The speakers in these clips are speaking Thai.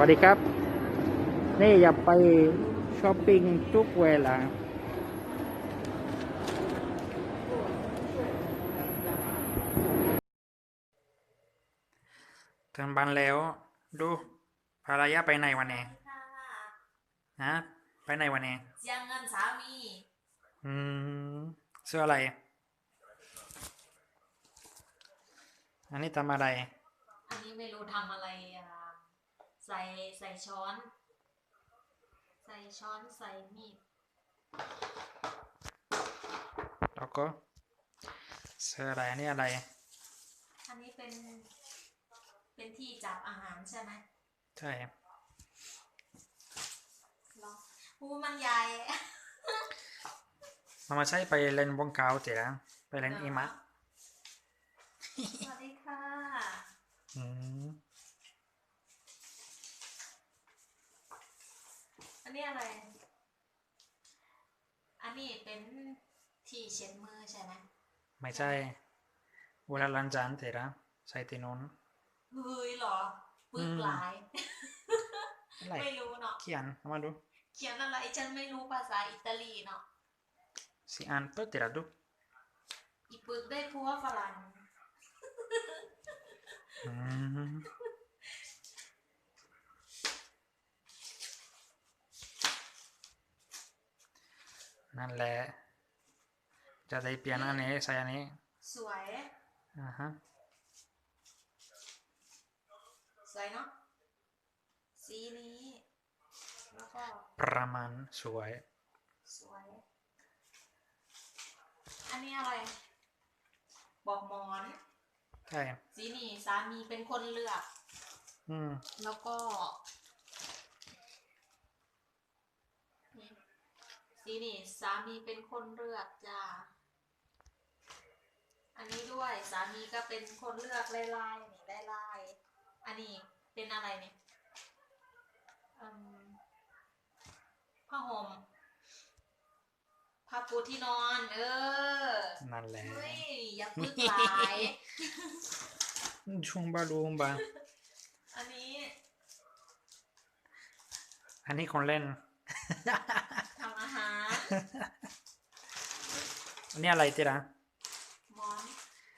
วัสดีครับ นี่อย่าไปช้อปปิ้งทุกเวลา ถึงบ้านแล้ว ดูภรรยาไปไหนวันนี้ค่ะฮะไปไหนวันนี้เสียงเงินสามีอืมเสื้ออะไร อันนี้ทำอะไร อันนี้ไม่รู้ทำอะไรอะ ใส่ใส่ช้อน ใส่ช้อนใส่มีด แล้วก็เสื้ออะไรอันนี้อะไร อันนี้เป็น เป็นที่จับอาหารใช่ไหมใช่ลองหูมันใหญ่มันมาใช้ไปเล่นวงเกาเจ๋งไปเล่นอีมะสวัสดีค่ะ อืม นนี้อะไร อันนี้เป็นที่เช็ดมือใช่ไหมไม่ใช่ เวลาล้างจานเจ๋งใช้ที่นู้นเฮ้ยเหรอปึอืกมหลายอะไรไม่รู้เนาะ เขียนเอามาดู เขียนอะไรฉันไม่รู้ภาษาอิตาลีเนาะสิอ่านเปิดเจ๋งดูอีปึกได้พัวฝรั่ง นั่นแหละ จะได้เปลี่ยนอันนี้ใส่อันนี้ สวยอ่าฮะสวยเนาะสีนี้แล้วก็ประมาณสวย สวย อันนี้อะไร บอกหมอน ใช่ สีนี้สามีเป็นคนเลือก อืม แล้วก็นี่ สีนี่สามีเป็นคนเลือกจ้า อันนี้ด้วยสามีก็เป็นคนเลือกลายลายๆนี่ลายลายๆอันนี้เป็นอะไรเนี่ยอืมผ้าห่มผ้าปูที่นอน เออ นั่นแหละเฮ้ยอย่าพึ่งหลายชุงบาลูมบาอันนี้ อันนี้คนเล่น ทำอาหารอันนี้อะไรติระหมอน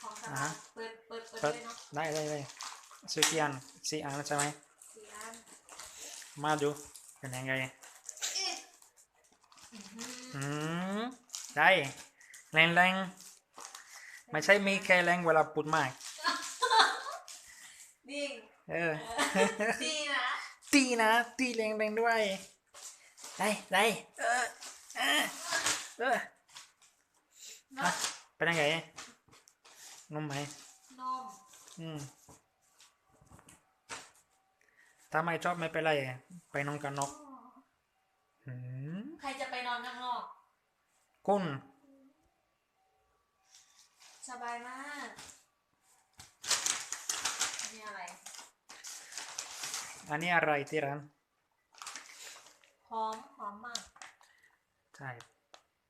ของสอ่าบาฮะยเปิดเปิดเปิดเปิดเลยเนาะได้ได้ได้ซื้อกี่อันสี่อันใช่ไหมสี่อันมาดูเป็นยังไงเอ๊ะอื้อหืออืมได้แรงแรงไม่ใช่มีแค่แรงเวลาปุดมากดิ่งเออดีนะตีนะตีแรงแรงด้วย ได้ได้เออเออเออเนาะเป็นยังไงนุ่มไหมนมอืมถ้าไม่ชอบไม่เป็นไร ไปนอนกันนกอืมใครจะไปนอนข้างนอกกุ้นสบายมากนี่อะไร อันนี้อะไรที่ร้าน หอมหอมมาก ใช่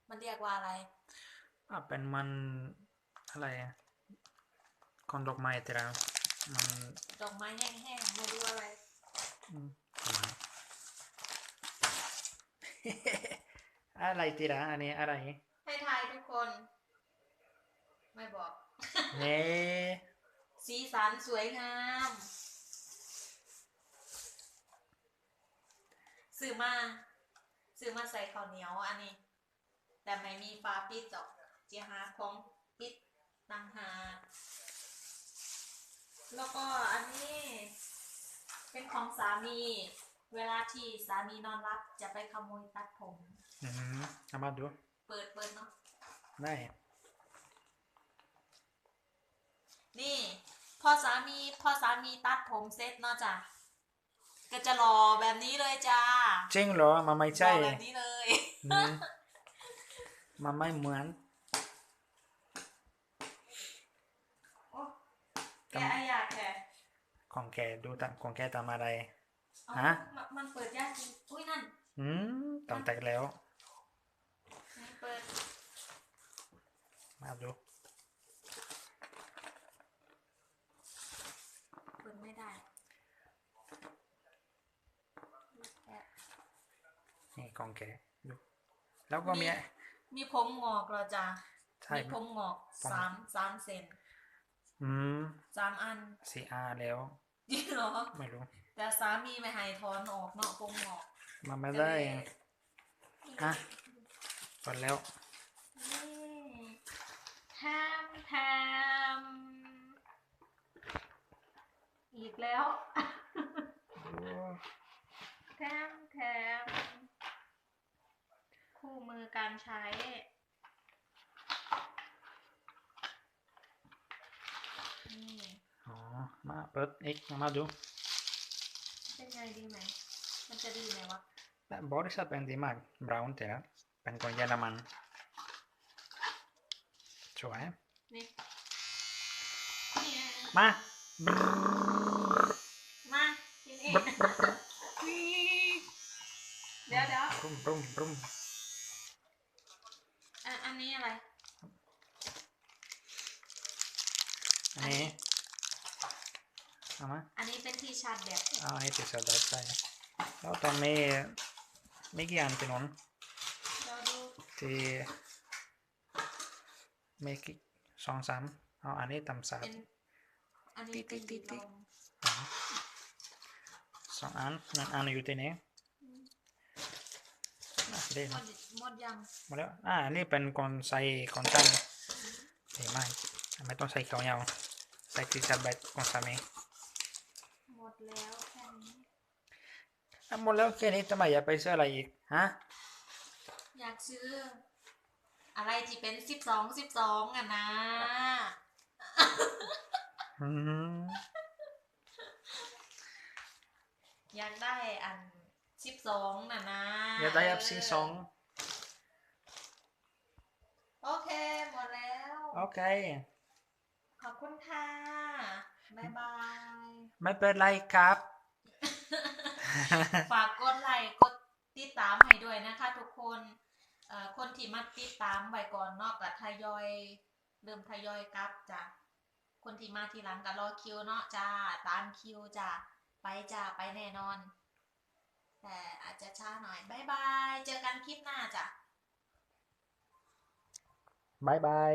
มันเรียกว่าอะไรอะเป็นมันอะไรอะคนดอกไม้ที่ร้านมันดอกไม้แห้งๆไม่รู้อะไรอืมประมาณอะไรที่ร้านอันนี้อะไร ให้ทายทุกคน ไม่บอกเน่สีสันสวยงาม ซื้อมาซื้อมาใส่ข้าวเหนียวอันนี้ แต่ไม่มีฟ้าปิดจอกเจียหาของปิดต่างหากแล้วก็อันนี้เป็นของสามี เวลาที่สามีนอนรับจะไปขโมยตัดผม อืมเอามาดู เปิดเปิดเนาะได้นี่ พอสามีพอสามีตัดผมเสร็จเนาะจ้ะ ก็จะรอแบบนี้เลยจ้าจริงเหรอมันไม่รใช่อแบบนี้เลยอืมมันไม่เหมือนโอ้แกไออยากแกของแกดูตามของแกทำอะไรเอาฮะมันมันเปิดยากจริงอุ้ยนั่นอืมต้องแตกแล้วไหนเปิดมาดูเปิดไม่ได้ ของแกอยู่แล้วก็มี มีผมงอกเหรอจ้ะใช่มีผมงอกผมสามสามเซนอืมสามอันซีอาแล้วจริงเหรอไม่รู้ แต่สามีไม่ให้ถอนออกเนาะผมงอกมาไม่ได้ก็เลยอะหมดแล้วนี่แทมแทมอีกแล้ว แทมแทมคู่มือ การใช้ นี่อ๋อ มาเปิดอีกมาดู เป็นไงดีไหม มันจะดีไหมวะและบริษัทเป็นดีมากบราวน์แต่ละเป็นคนเยอรมันสวยนี่นี่มามากินเองเดี๋ยวเดี๋ยวปรุมปรุมปรุม อะอันนี้อะไร อั นนี้เอามาอันนี้เป็นที่ชาร์จแบตเอาให้ติดสายใส่แล้วตอนนี้ไม่กี่อันเป็นนนเราดูที่ไม่กี่สองสามเอาอันนี้ตำสาดเป็นอันนี้เป็นติ๊กติ๊กติ๊กลมอ๋อสองอันนั่นอันอยู่ที่นี้อะเด้หมดหมดยังหมาแล้วอ่าอันนี้เป็นคนใส่คนตั้งดีมากไม่ต้องใส่เขาวยาว ใส่ที่ชาร์จแบตของสามีหมดแล้วแค่นี้อะหมดแล้วแค่นี้ทำไมอย่าไปซื้ออะไรอีกฮะอยากซื้อ อะไรที่เป็นสิบสองสิบสองอะนะอืมอยากได้อันสิบสองน่ะนะอย่าได้อัพซีสองโอเคหมดแล้ว โอเค ขอบคุณค่ะบ๊ายบาย ไม่เป็นไรครับ ฝากกดไลค์กดติดตามให้ด้วยนะคะ ทุกคนเอ่อคนที่มาติดตามไว้ก่อนเนอกกับทยอยเริ่มทยอยกลับจ้ะคนที่มาทีหลังก็รอคิวเนาะจ้าตามคิวจ้ะไปจ้าไปแน่นอน แต่อาจจะช้าหน่อยบ๊ายบาย เจอกันคลิปหน้าจ้ะ บายบาย